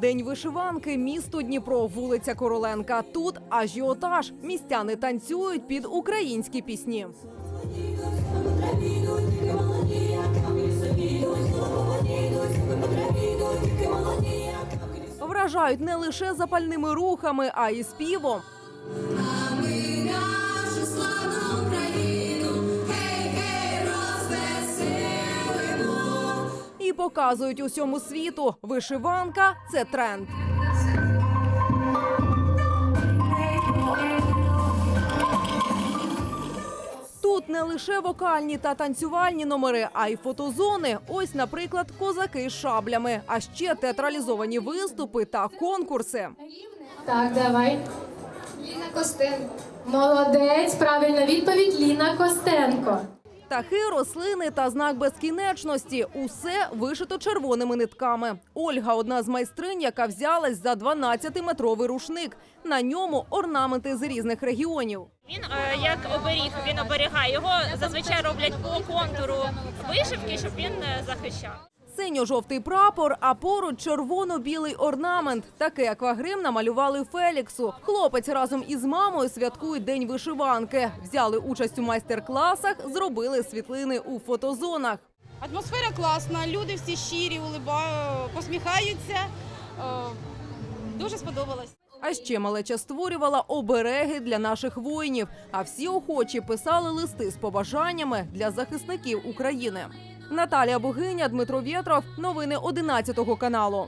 День вишиванки, місто Дніпро, вулиця Короленка. Тут ажіотаж. Містяни танцюють під українські пісні. Вражають не лише запальними рухами, а й співом. Показують усьому світу. Вишиванка це тренд. Тут не лише вокальні та танцювальні номери, а й фотозони. Ось, наприклад, козаки з шаблями, а ще театралізовані виступи та конкурси. Так, давай. Ліна Костенко. Молодець. Правильна відповідь Ліна Костенко. Птахи, рослини та знак безкінечності усе вишито червоними нитками. Ольга одна з майстринь, яка взялась за 12-метровий рушник. На ньому орнаменти з різних регіонів. Він е, як оберіг, він оберігає його. Зазвичай роблять по контуру вишивки, щоб він е, захищав. Синьо-жовтий прапор, а поруч червоно-білий орнамент. Такий аквагрим намалювали Феліксу. Хлопець разом із мамою святкують день вишиванки. Взяли участь у майстер-класах, зробили світлини у фотозонах. Атмосфера класна, люди всі щирі, посміхаються. Е, Дуже сподобалось. А ще малеча створювала обереги для наших воїнів. А всі охочі писали листи з побажаннями для захисників України. Наталія Богиня, Дмитро Вєтров. Новини 11 каналу.